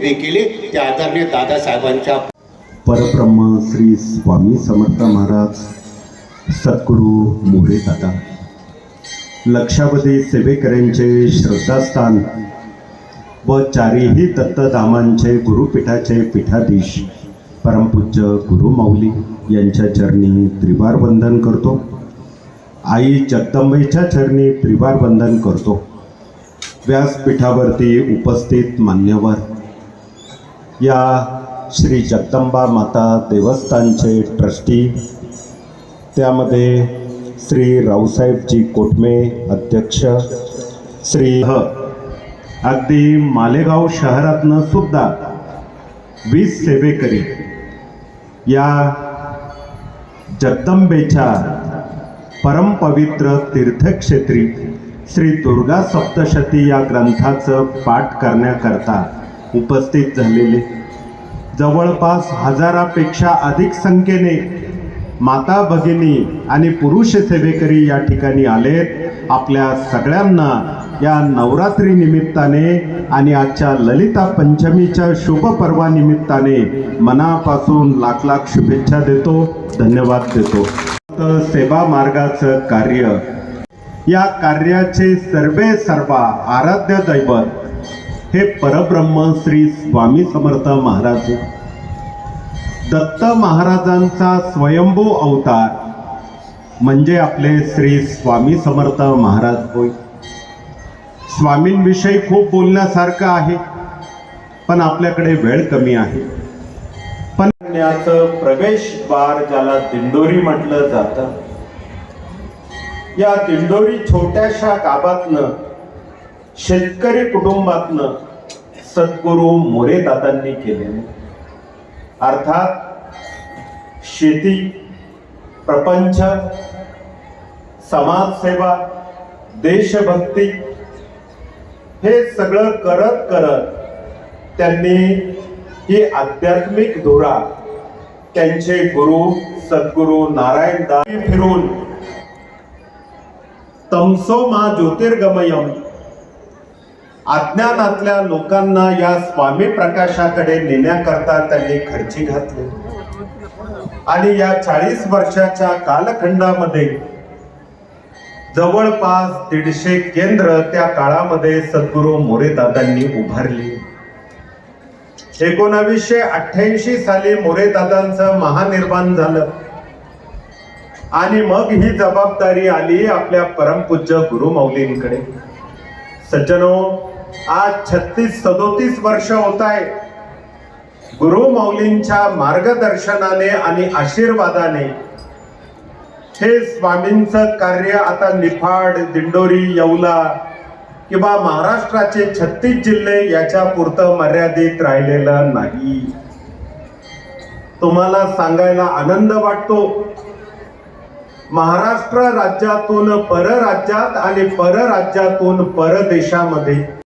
उभे केले. ते आदरणीय दादासाहेबांच्या परब्रह्म श्री स्वामी समर्थ महाराज सद्गुरू मोरे दादा लक्षावधी सेवेकऱ्यांचे श्रद्धास्थान व चारीही दत्तधामांचे गुरुपीठाचे पीठाधीश परमपूज्य गुरुमाऊली यांच्या चरणी त्रिवार वंदन करतो. आई जगदंबेच्या चरणी त्रिवार वंदन करतो. व्यासपीठावरती उपस्थित मान्यवर या श्री जगदंबा माता देवस्थानचे ट्रस्टी. त्यामध्ये श्री रावसाहेबजी कोटमे अध्यक्ष श्री ह. अगदी मालेगाव शहरातनं सुद्धा वीज सेवेकरी या जगदंबेच्या परमपवित्र तीर्थक्षेत्री श्री दुर्गा सप्तशती या ग्रंथाचं पाठ करण्याकरता उपस्थित झालेले. जवळपास हजारापेक्षा अधिक संख्येने माता भगिनी आणि पुरुष सेवेकरी या ठिकाणी आलेत. आपल्या सगळ्यांना या नवरात्री निमित्ताने आणि आजच्या ललिता पंचमीच्या शुभ पर्वानिमित्ताने मनापासून लाख लाख शुभेच्छा देतो धन्यवाद देतो. तर सेवा मार्गाचं कार्य. या कार्याचे सर्वे सर्वा आराध्य दैवत हे परब्रह्म श्री स्वामी समर्थ महाराज. दत्त महाराजांचा स्वयंभू अवतार म्हणजे आपले श्री स्वामी समर्थ महाराज होय. स्वामींविषयी खूप बोलण्यासारखं आहे पण आपल्याकडे वेळ कमी आहे. पण प्रवेश प्रवेशद्वार ज्याला दिंडोरी म्हटलं जातं या दिंडोरी छोट्याशा गावातनं शेतकरी कुटुंबातनं सद्गुरू मोरे दादांनी केले. अर्थात शेती प्रपंच समाजसेवा देशभक्ती हे सगळं करत करत त्यांनी ही आध्यात्मिक धुरा त्यांचे गुरु सद्गुरू नारायण दास फिरून तमसो मा ज्योतिर्गमयम अज्ञानातल्या लोकांना या स्वामी प्रकाशाकडे नेण्याकरता त्यांनी खर्ची घातले. आणि या चाळीस वर्षाच्या कालखंडामध्ये जवळपास दीडशे केंद्र त्या काळामध्ये सद्गुरू मोरेदादांनी उभारली. एकोणावीसशे अठ्ठ्याऐंशी साली मोरेदादांचं महानिर्माण झालं. आणि मग ही जबाबदारी आली आपल्या परमपूज्य गुरुमौलींकडे. सज्जनो आज छत्तीस सदोतीस वर्ष होत आहे गुरुमौलींच्या मार्गदर्शनाने आणि आशीर्वादाने हे स्वामींचं कार्य आता निफाड दिंडोरी येवला किंवा महाराष्ट्राचे छत्तीस जिल्हे याच्या पुरतं मर्यादित राहिलेलं नाही. तुम्हाला सांगायला आनंद वाटतो. महाराष्ट्र राज्यातून परराज्यात आणि परराज्यातून परदेशामध्ये